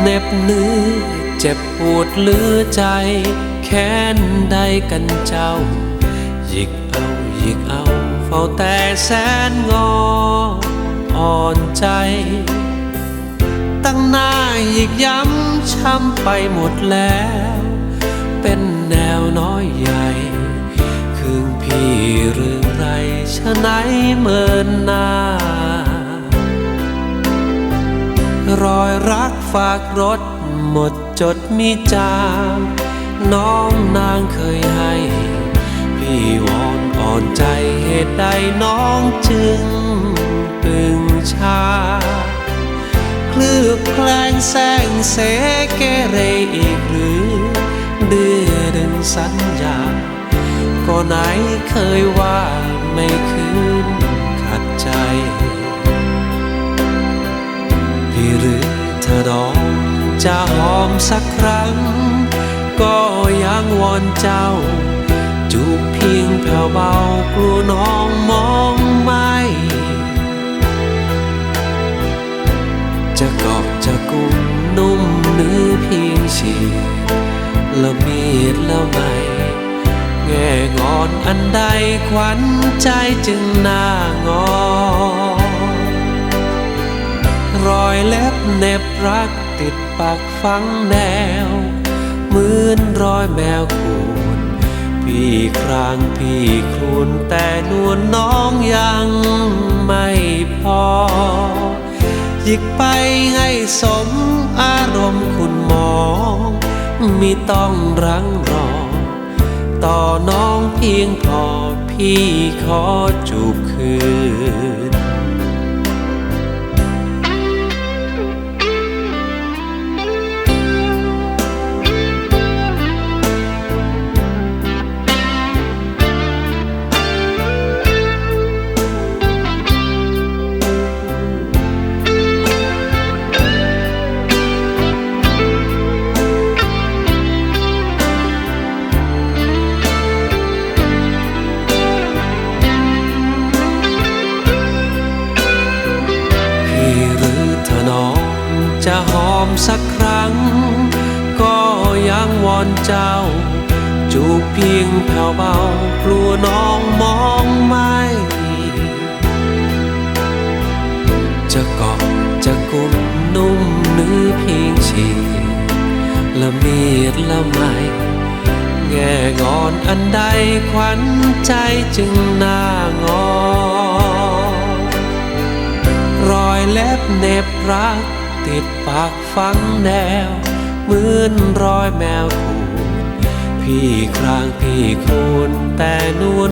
เน็บเนื้อเจ็บปวดเหลือใจ แค้นใดกันเจ้า หยิกเอาหยิกเอาเฝ้าแต่แสนงอ อ่อนใจ ตั้งหน้าหยิกย้ำช้ำไปหมดแล้ว เป็นแนวน้อยใหญ่คืงพี่เรื่องไรชะไหนเมินหน้า รอยรักฝากรถ หมดจดมีจางน้องนางเคยให้ พี่วอนอ่อนใจเหตุใดน้องจึงปึงชาเคลือบแคลงแสงเสเกเรอีกหรือดื้อดึงสัญญา ก็ไหนเคยว่าไม่คืน จะหอมสักครั้ง ก็ยังวอนเจ้า จูบเพียงแผ่วเบากลัวน้องมองไม่ จะเกาะจะกุมนุ่มเนื้อเพียงฉีละเมียดละไมแง่งอนอันใดขวัญใจจึงหน้างอ เน็บรักติดปากฝังแนวเหมือนรอยแมวขูดพี่ครางพี่ครวนแต่นวลน้องยังไม่พอหยิกไปให้สมอารมณ์คุณหมองมีต้องรังรอ ต่อน้องเพียงพอพี่ขอจูบคืน อมสักครั้ง ก็ยังวอนเจ้า จูบเพียงแผ่วเบากลัวน้องมองไม่ จะเกาะจะกุมนุ่มเนื้อเพียงฉีละเมียดละไมแง่งอนอันใดขวัญใจจึงหน้างอ รอยเล็บเน็บรัก ติดปากฝังแนวเหมือนรอยแมวขูดพี่ครางพี่คูนแต่นวล